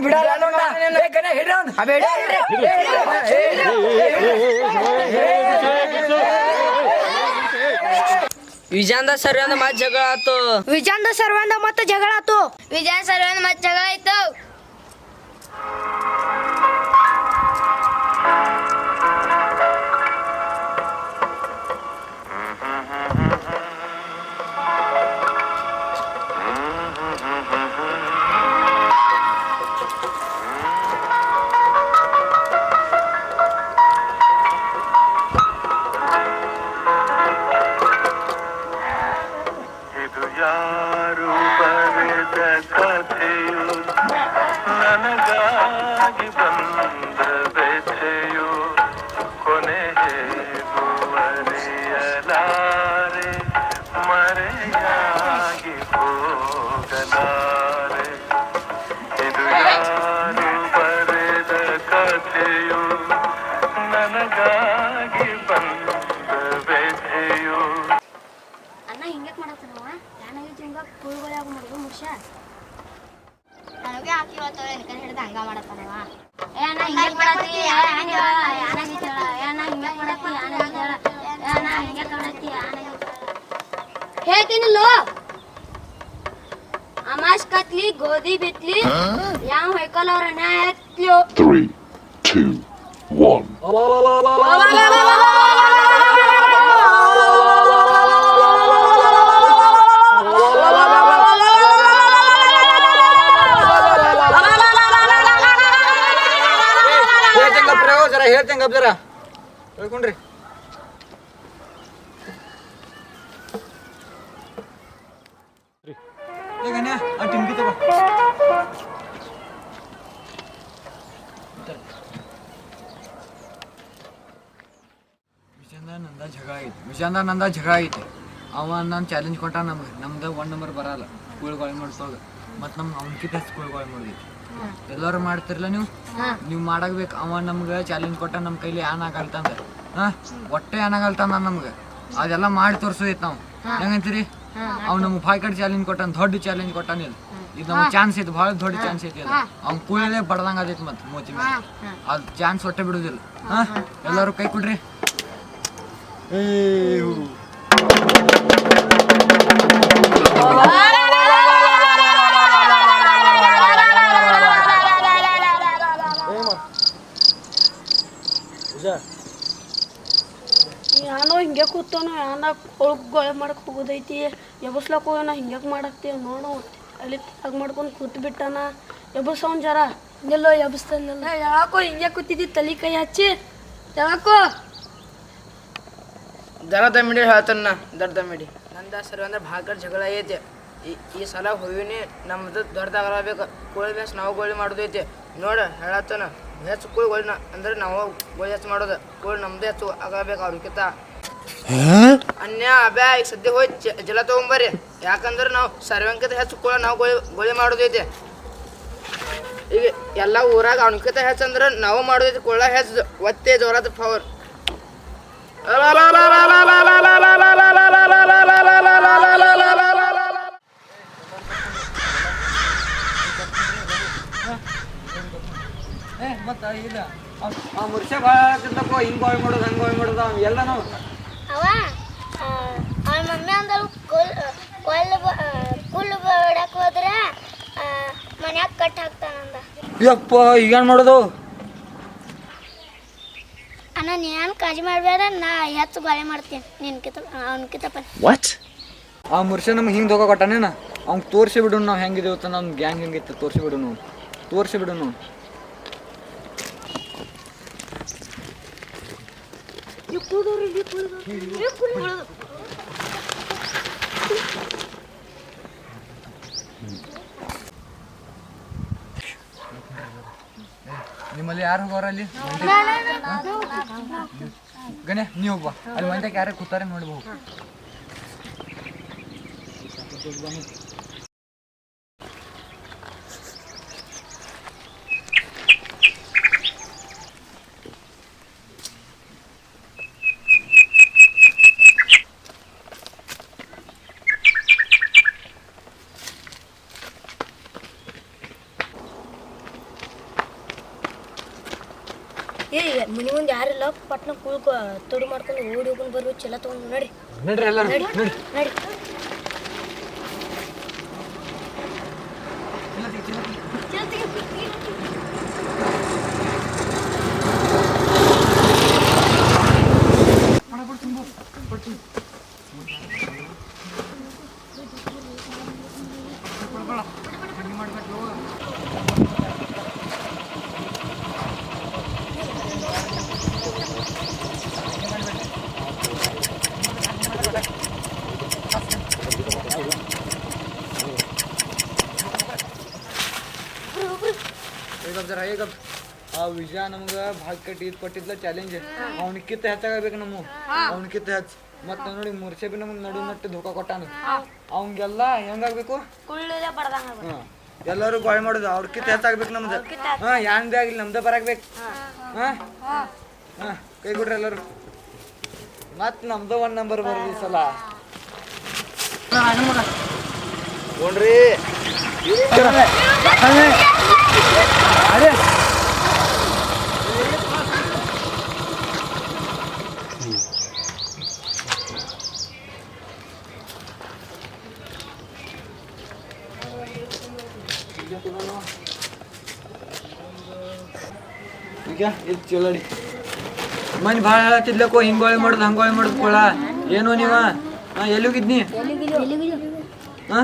ಬಿಡಲ್ಲ ನೋಡ ಏ ಗಣೆ ಹಿಡ್ರಿ ಅವ್ನು. ಅಬೇ ಹಿಡ್ರಿ, ಹಿಡ್ರಿ. ವಿಜಾಂದ ಸರಿ ಮತ್ ಜಗಳ ಆತು ವಿಜಾಂದ ಸರ್ವಂದ ಮತ್ತೆ ಜಗಳ ಆತು ವಿಜಯ ಸರ್ವಂದ ಮತ್ತೆ ಜಗಳ ಆಯ್ತು ಹೇಳ್ತೀನಿಲ್ಲೋ ಅಮಾಶ್ ಕತ್ಲಿ ಗೋಧಿ ಬಿತ್ಲಿ ಯಾವ ಹೊಯ್ಕೊಲ್ ಅವ್ರ ಅಣ್ಣ ಎತ್ಲು Three, two, one. ಹೇಳ್ತಂಗಪ್ಪ ಜರ ಹೇಳ್ತಂಗಪ್ಪ ಜರ ಹೇಳ್ಕೊಂಡ್ರಿ ವಿಜಯಂದ ನಂದ ಜಗಳ ಐತಿ. ಅವ ನಾನು ಚಾಲೆಂಜ್ ಕೊಟ್ಟ ನಮ್ಗೆ. ನಮ್ದು ಒನ್ ನಂಬರ್ ಬರಲ್ಲ. ಕೂಳ್ಗೊಳೆ ಮಾಡ್ಸೋಗ. ಮತ್ತು ನಮ್ಗೆ ಅವನಕಿತ ಕೂಳ್ಗೊಳೆ ಮಾಡಿದ್ವಿ ಎಲ್ಲರೂ ಮಾಡ್ತಿರಲ್ಲ ನೀವು? ನೀವು ಮಾಡಾಗಬೇಕು ಅವ ನಮ್ಗೆ ಚಾಲೆಂಜ್ ಕೊಟ್ಟ ನಮ್ಮ ಕೈಲಿ ಏನ್ ಆಗಲ್ತಂದ ಹಾ? ಒಟ್ಟೆ ಏನಾಗಲ್ತಂದ ನಮ್ಗೆ. ಅದೆಲ್ಲ ಮಾಡಿ ತೋರಿಸೋದೈತೆ ನಾವು. ಹೆಂಗಂತೀರಿ ಅವ್ ನಮ್ಗೆ ಕಟ್ ಚಾಲೆಂಜ್ ಕೊಟ್ಟಾನ ದೊಡ್ಡ ಚಾಲೆಂಜ್ ಕೊಟ್ಟಾನ ಇದು ಇದು ನಮ್ಗೆ ಚಾನ್ಸ್ ಐತಿ ಭಾಳ ದೊಡ್ಡ ಚಾನ್ಸ್ ಐತಿ ಅದು. ಅವ್ನ ಕೂಳಲೇ ಬಡ್ದಂಗ ಆಗೈತಿ ಮತ್ತೆ ಮೋತಿ ಮೇಲೆ ಅದು ಚಾನ್ಸ್ ಒಟ್ಟೆ ಬಿಡುದಿಲ್ಲ. ಹಾ. ಎಲ್ಲರೂ ಕೈ ಕೊಡ್ರಿ. ಏ ಹೂ. ಯಾನೋ ಹಿಂಗೆ ಕೂತಾನೋ ಯಾನ ಒಳಗ್ ಗೊಳೆ ಮಾಡಕ್ ಹೋಗೋದೈತಿ, ಎಬಸ್ಲಕ್ ಹೋಗೋಣ ಹಿಂಗ್ಯಾಕ್ ಮಾಡಾಕ್ತೀವಿ ನೋಡು, ಅಲ್ಲಿ ತಾಗ್ ಮಾಡ್ಕೊಂಡು ಕೂತ್ ಬಿಟ್ಟಾನ ಎಬಸ್ ಅವ್ನ್ ಜರ, ಎಲ್ಲೋ ಎಬಸ್ತಾನಿಲ್ಲ ಯಾಕೋ ಹಿಂಗೆ ಕೂತಿದ್ದಿ, ತಲೆ ಕೈ ಹಚ್ಚಿ? ಯಾಕೋ? ದರ ದಮಿಡಿ ಹೇಳ್ತಾನ ದರ್ ದಮಿಡಿ ನಂದ ಸರಿ ಅಂದ್ರೆ ಭಾಳ ಜಗಳ ಐತೆ. ಈ ಈ ಸಲ ಹೋಗಿನಿ ನಮ್ದು ದೊಡ್ಡದಾಗಬೇಕು. ಕೋಳಿ ಬೇಸ್ ನಾವು ಗೋಳಿ ಮಾಡೋದೈತಿ ನೋಡ, ಹೇಳತ್ತನ, ಹೆಚ್ಚು ಕೋಳಿ ಗೋಳಿನ ಅಂದ್ರೆ ನಾವು ಗೋಳಿ ಹೆಚ್ಚು ಮಾಡೋದು. ಕೋಳಿ ನಮ್ದು ಹೆಚ್ಚು ಆಗಬೇಕು ಅವ್ರಿಗಿಂತ. ಅನ್ಯ ಅಬ್ಯಾ ಈಗ ಸದ್ಯ ಜ- ಜಲ ತಗೊಂಬರ್ರಿ. ಯಾಕಂದ್ರೆ ನಾವು ಸರ್ವಂಕಿತ ಹೆಚ್ಚು ಕೋಳಿ ನಾವು ಗೋಳಿ ಗೋಳಿ ಮಾಡೋದೈತಿ ಈಗ ಎಲ್ಲ ಊರಾಗ ಅವನಕಿಂತ ಹೆಚ್ಚು ಅಂದ್ರೆ ನಾವು ಮಾಡೋದೈತಿ ಕೊಳ್ಳ ಹೆಚ್ಚು ಒತ್ತೆ ಜೋರದ ಪವರ್ ಮತ್ತ ಇಲ್ಲ. ಆ ಮುರ್ಷ ಭಾಳ ಆಗತ್ತಪ್ಪ ಹಿಂಗ್ ಬಾಳ್ ಮಾಡೋದು ಹಂಗ್ ಬಾಳ್ ಮಾಡೋದು ಅವ್ ಎಲ್ಲ ನಾವು ಅವ ಅವನ ಮಮ್ಮಿ ಅಂದಳು ಕುಲ್ ಕೊಲ್ ಕುಲ್ ಬಿಡಕ್ ಹೋದ್ರೆ ಮನ್ಯಾಗ ಕಟ್ ಹಾಕ್ತಾನಂದ. ಯಪ್ಪ ಏನು ಮಾಡೋದು? ಅಣ್ಣ ನೀ ಏನು ಕಾಳಜಿ ಮಾಡಬೇಡ ನಾ ಹೆಚ್ಚು ಗಾಳಿ ಮಾಡ್ತೀನಿ. ನಿನ್ಕಿತ ಅವನಕಿತಪ್ಪ ಆ ಮುರ್ಷ ನಮ್ಗೆ ಹಿಂಗೆ ದೋಗ ಕೊಟ್ಟಾನೇನ ಅವ್ನು ತೋರಿಸಿ ಬಿಡು ನಾವು ಹೆಂಗಿದೀವಿ ಅಂತ ನಮ್ಮ ಗ್ಯಾಂಗ್ ಹೆಂಗಿತ್ತು ತೋರಿಸಿ ಬಿಡು ನಾವು ತೋರಿಸಿ ಬಿಡು ನಾವು ನಿಮ್ಮಲ್ಲಿ ಯಾರು ಹೋಗೋರ ಅಲ್ಲಿ? ಗಣೆ ನೀವು ಹೋಗ್ಬಾ ಅಲ್ಲಿ ಮಂದ್ಯಾಗ ಯಾರು ಕೂತಾರೆ ನೋಡ್ಬೋದು. ಕುಳ್ಕೊ ತೊಡು ಮಾಡ್ಕೊಂಡು ಓಡಿ ಹೋಗ್ಕೊಂಡು ಬರ್ಬೇಕು ಚಲ ತಗೊಂಡು ನೋಡ್ರಿ. ನಡ್ರಿ ಎಲ್ಲರೂ ನಡ್ರಿ. ನಡಿ ಈಗ ಜರ ಈಗ ಆ ವಿಜಯ ನಮ್ಗೆ ಭಾಳ ಕಟ್ಟಿ ಇದು ಕೊಟ್ಟಿದ್ಲ ಚಾಲೆಂಜ್ ಅವನಕ್ಕಿಂತ ಹೆಚ್ಚಾಗಬೇಕು ನಮ್ಮ. ಅವನಕ್ಕಿಂತ ಹೆಚ್ಚು. ಮತ್ತೆ ನೋಡಿ ಮುರ್ಸೆ ಬಿ ನಮ್ಗೆ ನಡು ಮಟ್ಟ ಧೋಕ ಕೊಟ್ಟಾನ. ಅವಂಗೆಲ್ಲ ಹೆಂಗಾಗ್ಬೇಕು. ಎಲ್ಲರೂ ಗಾಳಿ ಮಾಡುದು. ಅವ್ರಕ್ಕಿಂತ ಹೆಚ್ಚಾಗ್ಬೇಕು ನಮ್ದು. ಹಾ ಯಾಂದೇ ಆಗಿಲ್ಲ ನಮ್ದ ಬರಾಗ್ಬೇಕು ಹಾ. ಹಾ. ಕೈ ಕೊಡ್ರಿ ಎಲ್ಲರೂ. ಮತ್ ನಮ್ದು ಒಂದ್ ನಂಬರ್ ಬರ್ರಿ ಈ ಸಲ. ನೋಡ್ರಿ ಈಗ ಇದು ಚಲೋಡಿ ಮನೆ ಭಾಳ ಹೇಳತ್ತಿದ್ಲಕ್ಕೋ ಹಿಂಗೋಳಿ ಮಾಡುದು ಹಂಗೋಳಿ ಮಾಡುದು ಕೊಳ ಏನು ನೀವ ಹಾ ಎಲ್ಲೋಗಿದ್ನಿ ಹಾ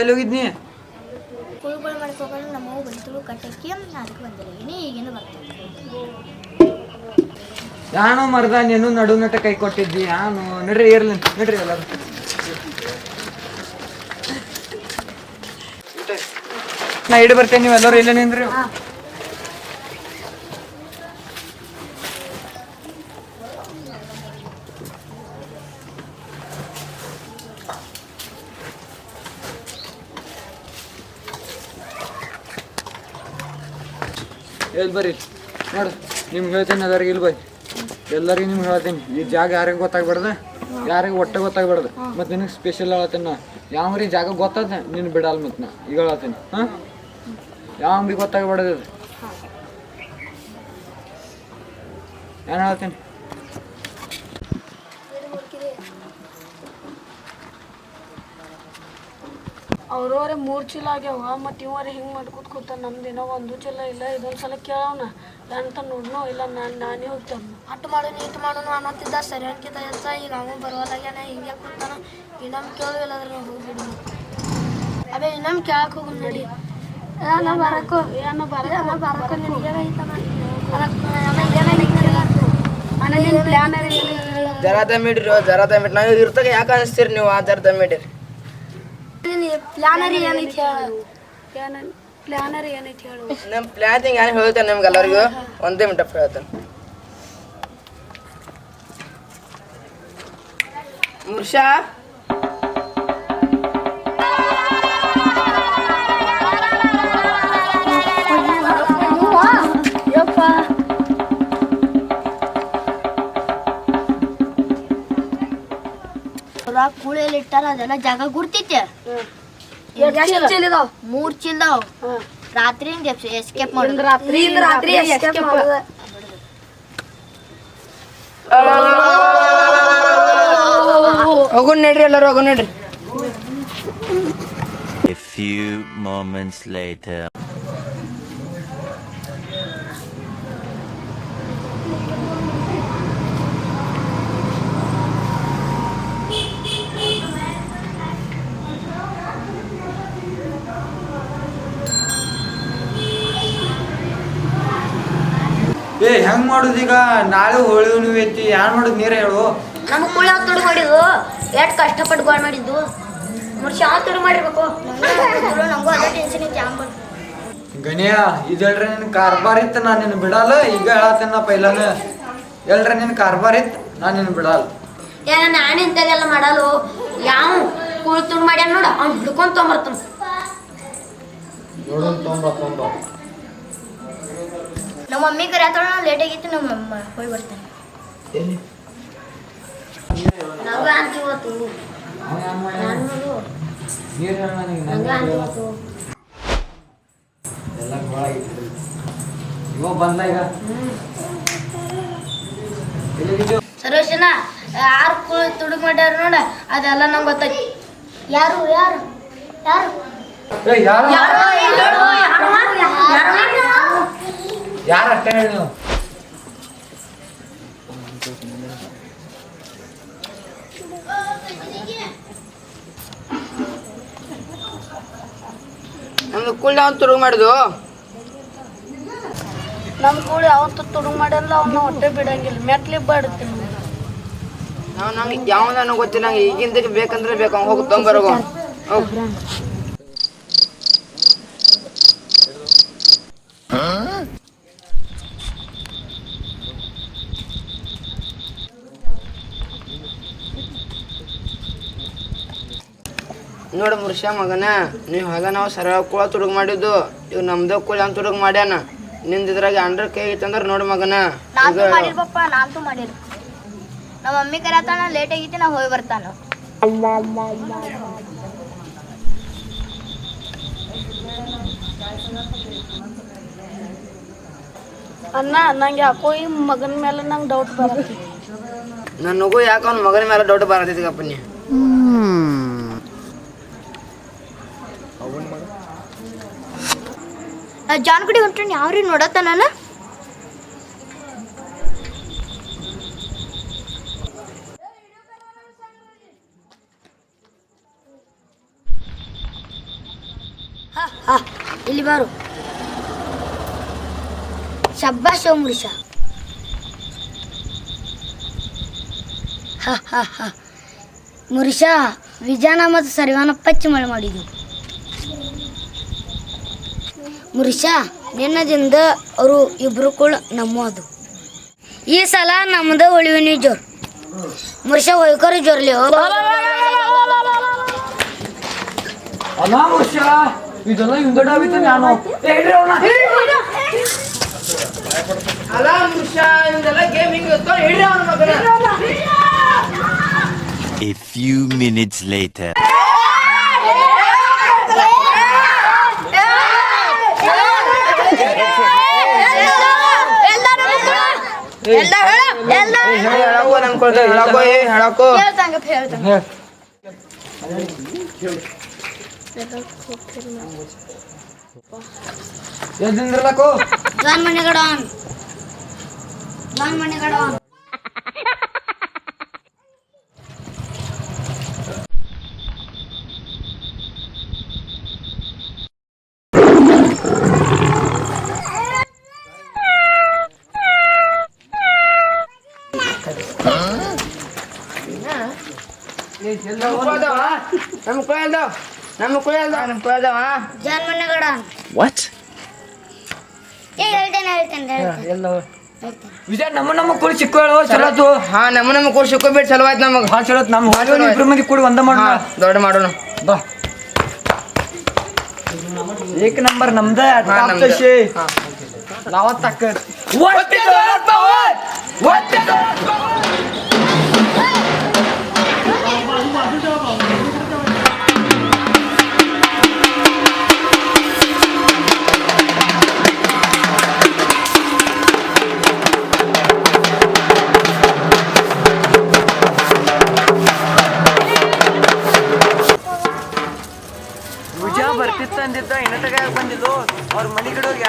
ಎಲ್ಲೋಗಿದ್ನಿ? ಕುಳ್ಗಳು ಮಾಡ್ಕೊಂಡು ನಮ್ಮ ಅವ್ವ ಬಂತಳು ಕಟ್ಟಕ್ಕೆ. ಅದಕ್ಕೆ ಬಂದಿಲ್ಲ. ಏನೇ ಈಗೇನು ಬರ್ತದೆ. ಯಾನೋ ಮರ್ದ ನೀನು ನಡು ನಟ ಕೈ ಕೊಟ್ಟಿದ್ದಿ. ಯಾನು. ನಡ್ರಿ ಇರ್ಲಿ ನಡ್ರಿ ಎಲ್ಲರೂ. ನಾ ಇಡಿ ಬರ್ತೇನೆ ನೀವು ಎಲ್ಲರೂ ಇಲ್ಲ ನಿಂದ್ರಿ. ಎಲ್ಲಿ ಬರ್ರಿ? ನೋಡು, ನಿಮ್ಗೆ ಹೇಳ್ತೀನಿ ಅದರಿಗೆ ಇಲ್ಲಿ ಬರ್ರಿ. ಎಲ್ಲರಿಗೂ ನಿಮ್ಗೆ ಹೇಳ್ತೀನಿ. ಈ ಜಾಗ ಯಾರಿಗೆ ಗೊತ್ತಾಗ್ಬಾರ್ದು? ಯಾರಿಗೆ ಒಟ್ಟೆ ಗೊತ್ತಾಗ್ಬಾರ್ದು? ಮತ್ತು ನಿನಗೆ ಸ್ಪೆಷಲ್ ಹೇಳತ್ತೀನಿ ನಾ. ರೀ ಜಾಗ ಗೊತ್ತಾದ? ನೀನು ಬಿಡಲ್ಲ ಮತ್ತು ನಾ. ಈಗ ಹೇಳತ್ತೀನಿ. ಹಾಂ? ಯಾವ ಬಿ ಗೊತ್ತಾಗ್ಬಾರ್ದು ಏನು ಹೇಳ್ತೀನಿ ಅವ್ರವ್ರೆ ಮೂರು ಚೀಲ ಆಗ್ಯಾವ ಮತ್ತು ಇವರೇ ಹಿಂಗೆ ಮಾಡ್ಕೊತ ಕೂತ ನಮ್ದು ಏನೋ ಒಂದು ಚೀಲ ಇಲ್ಲ ಇದೊಂದು ಸಲ ಕೇಳೋಣ ಅಂತ ನೋಡ್ನೋ ಇಲ್ಲ ನಾನು ನಾನೇ ಹೋಗ್ತೇನೆ ಅಟ್ಟು ಮಾಡು ಇಟ್ಟು ಮಾಡು ಅನ್ನೋತಿದ್ದ ಸರಿ ಅನ್ಕಿತ ಎಂತ ಈಗ ಅವನು ಬರುವಾಗ್ಯಾನ ಹಿಂಗೆ ಕೂತಾನ. ಇನ್ನೊಮ್ಮೆ ಕೇಳಿಲ್ಲ ನಾವು ಹೋಗ್ಬಿಡಿ ಅದೇ ಇನ್ನೊಮ್ಮೆ ಕೇಳಕ್ಕೆ ಹೋಗು ನೋಡಿ. ಏನೋ ಬರಕ್ಕೋ ಏನೋ ಬರ ನಾ ಬರಕ್ಕೋ ನಿನಗೆ ಜರ ದಮ್ಮಿಡ್ರಿ ಜರ ನಾವು ಇರ್ತಾಗ ಯಾಕೆ ಅನಿಸ್ತೀರಿ ನೀವು ಆ ಜರ ದಮ್ಮಿಡ್ರಿ ಪ್ಲಾನರಿ ಏನೈತಿ ಹೇಳು? ಏನೈತಿ ನಮ್ಮ ಏನು ಹೇಳ್ತೇನೆ ನಿಮ್ಗೆ ಎಲ್ಲರಿಗೂ? ಒಂದೇ ಮಿನಿಟ್ ಹೇಳ್ತೇನೆ. ಮುರ್ಷಾ? ಕೂಳೆಯಲ್ಲಿ ಇಟ್ಟಾರ ಅದೆಲ್ಲ ಜಾಗ ಗುರ್ತೈತೆ ಎಷ್ಟು ಚೀಲ ಇದಾವ? ಮೂರ್ ಚಿಲ್ದಾವ್ ರಾತ್ರಿಯಿಂದ ಎಸ್ಕೇಪ್ ಮಾಡೋದು. ರಾತ್ರಿ ರಾತ್ರಿ escape ಮಾಡೋದು. ಹೋಗು ನಡ್ರಿ ಎಲ್ಲರೂ ಹೋಗು ನಡ್ರಿ. A few moments later. ಏ ಹೆಂಗ್ ಮಾಡುದು ಈಗ ನಾಳೆ ಹೋಳಿ ಹುಣ್ಣಿಮೆ ಐತಿ ಯಾರು ಮಾಡುದು ನೀರೇ ಹೇಳು. ನಮ್ಮ ಕುಳ ತುಡು ಮಾಡಿದ್ದು ಎಷ್ಟು ಕಷ್ಟಪಟ್ಟು ಗೋಳ್ ಮಾಡಿದ್ದು ಮೂರು ಶಾ ತುಡು ಮಾಡಿರ್ಬೇಕು. ನಮಗೂ ಅದೇ ಟೆನ್ಷನ್ ಐತಿ ಗಣಿಯ ಇದೆಲ್ರ ನಿನ್ನ ಕಾರ್ಬಾರ್ ಇತ್ತು ನಾನು ನಿನ್ನ ಬಿಡಲ್ಲ. ಈಗ ಹೇಳತ್ತೇನ ಪೈಲಾನ ಎಲ್ರ ನಿನ್ನ ಕಾರ್ಬಾರ್ ಇತ್ತು ನಾನು ನಿನ್ನ ಬಿಡಲ್ಲ. ಏನ ನಾನು ಇಂಥದೆಲ್ಲ ಮಾಡಲು ಯಾವ ಕುಳ್ ತುಡು ಮಾಡ್ಯಾನ ನೋಡ ಅವ್ನು ಹಿಡ್ಕೊಂಡು ತೊಂಬರ್ತಾನ. ನೋಡೋಣ ತೊಂಬ ತೊಂಬ. ನಮ್ಮ ಮಮ್ಮಿ ಕರೆ ಆತಳ ಲೇಟ್ ಆಗಿತ್ತು ನಮ್ಮ ಅಮ್ಮ ಹೋಗಿ ಬರ್ತಾನೆ ನಂಗ ಬಂದ ಈಗ? ಸರ್ವೇಶನ ಯಾರು ಕೂ ತುಡುಗ್ ಮಾಡ್ಯಾರ ನೋಡ ಅದೆಲ್ಲ ನಂಗೆ ಗೊತ್ತಾಯ್ತು ಯಾರು ಯಾರು ಯಾರು ಏ, ಯಾರು ಯಾರು ಅಷ್ಟೇ ಹೇಳಿ ನೀವು ನಮ್ದು ಅಂತ ತುಡುಗು ಮಾಡಿದ್ವು ನಮ್ಮ ಕೂಳಿ ಅವತ್ತು ತುಡುಗ್ ಮಾಡಲ್ಲ ಅವನ್ನ ಹೊಟ್ಟೆ ಬಿಡಂಗಿಲ್ಲ. ಮೆಟ್ಲಿ ಬಾಡುತ್ತೆ ನಾವು ನಮ್ಗೆ ಯಾವ್ದಾನು ಗೊತ್ತಿಲ್ಲ ಈಗಿಂದ ಈಗಿಂದಕ್ಕೆ ಬೇಕಂದ್ರೆ ಬೇಕು ಅವ್ನು ಹೋಗಿ ತೊಗೊಂಬರೋಗು ಹೋಗು. ನೋಡು ಮುರ್ಷ ಮಗನ ನೀವು ಹಾಗ ನಾವು ಸರಳ ಕುಳ ತುಡುಗ್ ಮಾಡಿದ್ದು. ಇವ್ ನಮ್ದ ಕುಳ ಅಂತ ತುಡುಗ್ ಮಾಡ್ಯಾನ. ನಿಂದ ಇದ್ರಾಗ ಅಂಡ್ರ ಕೈ ಐತಂದ್ರ ನೋಡು ಮಗನ. ನಾಂತೂ ನಮ್ಮ ಮಮ್ಮಿ ಕರೆತಾನ ಲೇಟ್ ಆಗಿತ್ತು ನಾ ಹೋಗಿ ಬರ್ತಾನ. ಅಣ್ಣ ನಂಗೆ ಯಾಕೋ ಈ ಮಗನ ಮೇಲೆ ನಂಗೆ ಡೌಟ್ ಬರತ್ತೆ ನನಗೂ ಯಾಕೆ ಅವ್ನ ಮಗನ ಮೇಲೆ ಡೌಟ್ ಬರತೈತಿ ನೀ ಜಾನ್ ಕಡೆ ಹೊಂಟ್ರಿ ಯಾವ್ರಿ ನೋಡತ್ತಾನ ಇಲ್ಲಿ ಬಾರು ಶಬ್ಬಾಶ್ ಮುರಿಷ ಮುರಿಷ ವಿಜಾನ ಮತ್ತು ಸರಿವಾನ ಪಚ್ಚಿ ಮಳೆ ಮಾಡಿದ್ವಿ ಮುರಿಷ ನಿನ್ನದಿಂದ ಅವರು ಇಬ್ರು ಕೂಡ ನಮ್ಮದು. ಈ ಸಲ ನಮ್ದು ಉಳಿವಿನಿ ಜೋರ್ ಮುರಿಷ ಹೊಯ್ಕರು ಜೋರ್ಲಿ ಅಲ್ಲ ಇದೆಲ್ಲ ನಾನು. ಅವ್ನ. ಮುರ್ಷ ಇದೆಲ್ಲ ಗೇಮ್ ಹಿಂಗೆ ಇತ್ತು ಹಿಡ್ರಿ ಮಗನ. A few minutes later. ಹೇಳಕ್ಕೋ ನಮ್ ಕೊಡ್ತೇವೆ ಹೇಳಕೋ ಏ ಹೇಳಕ್ಕೋ. ಹೇ. ಎದ್ದಿಂದ್ರಲಕ್ಕೋ? ಜಾನ್ ಜಾನ್ ನಮ್ ಕೊಳ್ದವ ನಮ್ಮ ಕೊಳ್ದವ ಜನ್ಮನಗಡ ವಾಟ್ ಏ ಹೇಳ್ತೇನೆ ಹೇಳ್ತೇನೆ ಎಲ್ಲ ವಿಜಯ ನಮ್ಮ ನಮ್ಮ ಕೂಡಿ ಸಿಕ್ಕೋಳು ಚಲೋತು ಹಾ ನಮ್ಮ ನಮ್ಮ ಕೊಡ್ ಸಿಕ್ಕೋಬೇಡಿ ಚಲೋ ಆಯ್ತು ನಮಗ್ ಚಲೋ ಚಲೋತ್ ನಮ್ಮ ಹಾಲು ಇಬ್ರು ಮಂದಿ ಕೂಡಿ ಒಂದ ಹಾ ಮಾಡೋಣ ದೊಡ್ಡ ಮಾಡೋಣ. ಬಾ. ಏಕ ನಂಬರ್ ನಮ್ದ ಹಾ, ನಮ್ದ. ಹಾ. ನಾವತ್ತಕ್ಕ. ವಿಜಯ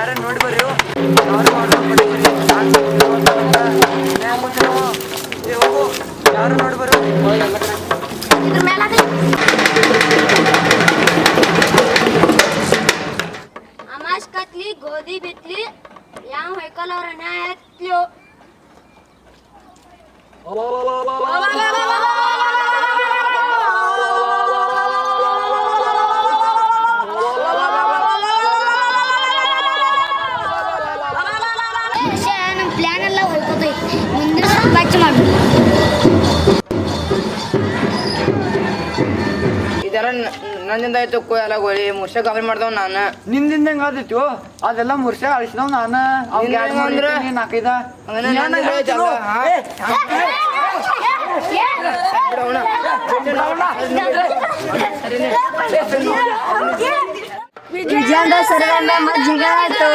ಯಾರನ್ನ ನೋಡಿ ಬರ್ರಿ. ಅವ್ರು ಯಾರು ನೋಡಿ ಬರ್ರಿ. ನನ್ನಿಂದ ಆಯ್ತು ಕೋ ಎಲ್ಲ ಗೋಳಿ ಮುರ್ಷ ಗಾಬರಿ ಮಾಡ್ದವ್ ನಾನು ನಿಂದಿಂದ ಹೆಂಗ ಆದಿತ್ತು ಅದೆಲ್ಲ ಮುರ್ಷ ಅಳಿಸಿದವ್ ನಾನು? ನಾಲ್ಕೈದ. ವಿಜಯಂದ ಸರಿಗಂದ ಮಜ್ಜಿಗೆ ಆಯ್ತು